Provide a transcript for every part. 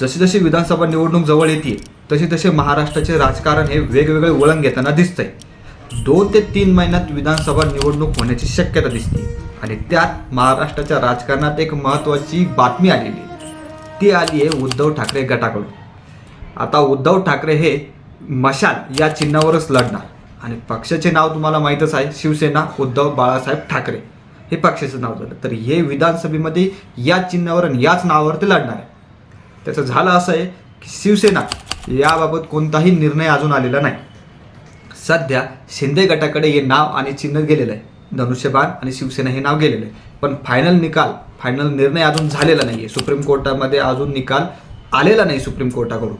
जशी जशी विधानसभा निवडणूक जवळ येते तसे तसे महाराष्ट्राचे राजकारण हे वेगवेगळे वळण घेताना दिसतंय. दोन ते तीन महिन्यात विधानसभा निवडणूक होण्याची शक्यता दिसते आणि त्यात महाराष्ट्राच्या राजकारणात एक महत्त्वाची बातमी आलेली आहे. ती आली आहे उद्धव ठाकरे गटाकडून. आता उद्धव ठाकरे हे मशाल या चिन्हावरच लढणार. आणि पक्षाचे नाव तुम्हाला माहीतच आहे शिवसेना उद्धव बाळासाहेब ठाकरे. हे पक्षाचं नाव झालं. तर हे विधानसभेमध्ये या चिन्हावर आणि याच नावावर ते लढणार आहे. त्याचं झालं असं आहे की शिवसेना याबाबत कोणताही निर्णय अजून आलेला नाही. सध्या शिंदे गटाकडे हे नाव आणि चिन्ह गेलेलं आहे. धनुष्यबाण आणि शिवसेना हे नाव गेलेलं आहे. पण फायनल निकाल फायनल निर्णय अजून झालेला नाही आहे सुप्रीम कोर्टामध्ये अजून निकाल आलेला नाही सुप्रीम कोर्टाकडून.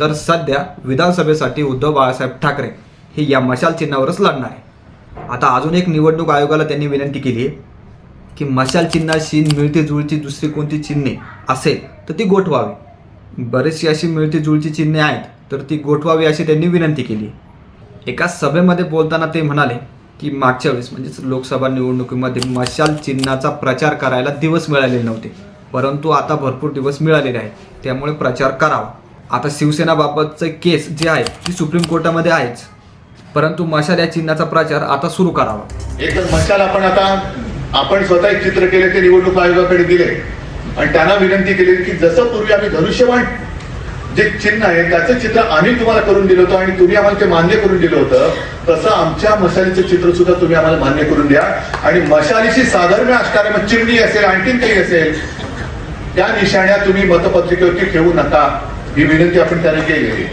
तर सध्या विधानसभेसाठी उद्धव बाळासाहेब ठाकरे हे या मशाल चिन्हावरच लढणार आहे. आता अजून एक निवडणूक आयोगाला त्यांनी विनंती केली आहे की मशाल चिन्हाशी मिळती जुळती दुसरी कोणती चिन्हे असेल तर ती गोठवावी. बरीचशी अशी मिळती जुळती चिन्हे आहेत तर ती गोठवावी अशी त्यांनी विनंती केली. एका सभेमध्ये बोलताना ते म्हणाले की मागच्या वेळेस म्हणजेच लोकसभा निवडणुकीमध्ये मशाल चिन्हाचा प्रचार करायला दिवस मिळालेले नव्हते परंतु आता भरपूर दिवस मिळालेले आहेत त्यामुळे प्रचार करावा. आता शिवसेनाबाबतचं केस जे आहे ती सुप्रीम कोर्टामध्ये आहेच परंतु मशाल या चिन्हाचा प्रचार आता सुरू करावा. एक तर मशाल आपण आता आपण स्वतः एक चित्र केले ते निवडणूक आयोगाकडे दिले. आणि त्यांना विनंती केली की जसं पूर्वी आम्ही धनुष्यबाण जे चिन्ह आहे त्याचं चित्र आम्ही तुम्हाला करून दिलं होतं आणि तुम्ही आम्हाला ते मान्य करून दिलं होतं तसं आमच्या मशालीचं चित्र सुद्धा तुम्ही आम्हाला मान्य करून द्या. आणि मशालीशी साधर्म्य असणारे मग चिमणी असेल आणखीन काही असेल त्या निशाण्या तुम्ही मतपत्रिकेवरती ठेवू नका. ही विनंती आपण त्यांना केली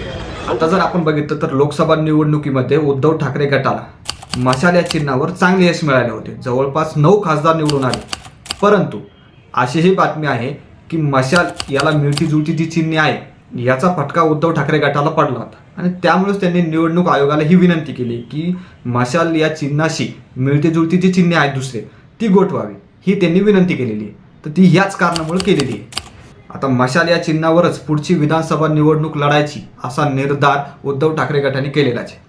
आता जर आपण बघितलं तर लोकसभा निवडणुकीमध्ये उद्धव ठाकरे गटाला मशाल या चिन्हावर चांगले यश मिळाले होते. जवळपास नऊ खासदार निवडून आले. परंतु अशीही बातमी आहे की मशाल याला मिळती जुळती जी चिन्हे आहे याचा फटका उद्धव ठाकरे गटाला पडला होता. आणि त्यामुळेच त्यांनी निवडणूक आयोगाला ही विनंती केली की मशाल या चिन्हाशी मिळती जुळती जी चिन्हे आहेत दुसरे. ती गोठवावी. ही त्यांनी विनंती केलेली आहे. तर ती ह्याच कारणामुळे केलेली आहे. आता मशाल या चिन्हावरच पुढची विधानसभा निवडणूक लढायची असा निर्धार उद्धव ठाकरे गटाने केलेलाच आहे.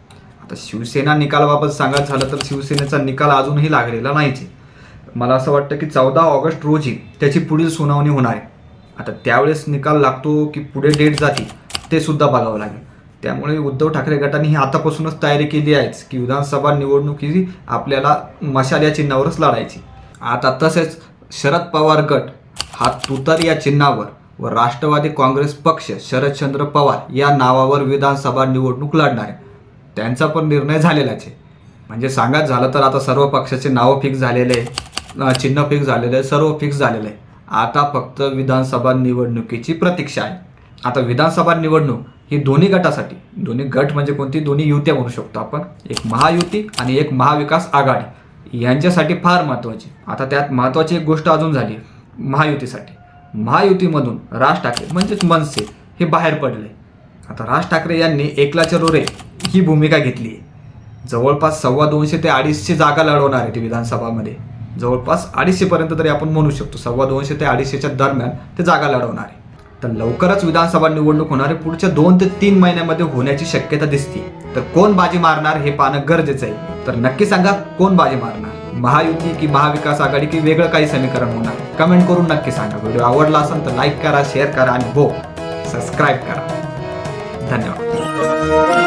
आता शिवसेना निकालाबाबत सांगायचं झालं तर शिवसेनेचा निकाल अजूनही लागलेला नाहीच आहे. मला असं वाटतं की चौदा ऑगस्ट रोजी त्याची पुढील सुनावणी होणार आहे. आता त्यावेळेस निकाल लागतो की पुढे डेट जाते ते सुद्धा बघावं लागेल. त्यामुळे उद्धव ठाकरे गटाने ही आतापासूनच तयारी केली आहेच की विधानसभा निवडणूक ही आपल्याला मशाल या चिन्हावरच लढायची. आता तसेच शरद पवार गट हा तुतार या चिन्हावर व राष्ट्रवादी काँग्रेस पक्ष शरदचंद्र पवार या नावावर विधानसभा निवडणूक लढणार आहे. त्यांचा पण निर्णय झालेलाच आहे. म्हणजे सांगायचं झालं तर आता सर्व पक्षाचे नावं फिक्स झालेले आहे. चिन्ह फिक्स झालेलं आहे सर्व फिक्स झालेलं आहे. आता फक्त विधानसभा निवडणुकीची प्रतीक्षा आहे. आता विधानसभा निवडणूक ही दोन्ही गटासाठी दोन्ही गट म्हणजे कोणती? दोन्ही युत्या म्हणू शकतो आपण. एक महायुती आणि एक महाविकास आघाडी. यांच्यासाठी फार महत्त्वाची. आता त्यात महत्त्वाची एक गोष्ट अजून झाली महायुतीसाठी. महायुतीमधून राज ठाकरे म्हणजेच मनसे हे बाहेर पडले. आता राज ठाकरे यांनी एकलाच्या रोरे ही भूमिका घेतली आहे. जवळपास सव्वा दोनशे ते अडीचशे जागा लढवणार आहे ती विधानसभामध्ये. जवळपास अडीचशेपर्यंत तरी आपण म्हणू शकतो. सव्वा दोनशे ते अडीचशेच्या दरम्यान ते जागा लढवणार. आहे तर लवकरच विधानसभा निवडणूक होणारे पुढच्या दोन ते तीन महिन्यामध्ये होण्याची शक्यता दिसते. तर कोण बाजी मारणार हे पाहणं गरजेचं आहे. तर नक्की सांगा कोण बाजी मारणार? महायुती की महाविकास आघाडी की वेगळं काही समीकरण होणार? कमेंट करून नक्की सांगा. व्हिडिओ आवडला असेल तर लाईक करा शेअर करा आणि हो सबस्क्राईब करा. धन्यवाद.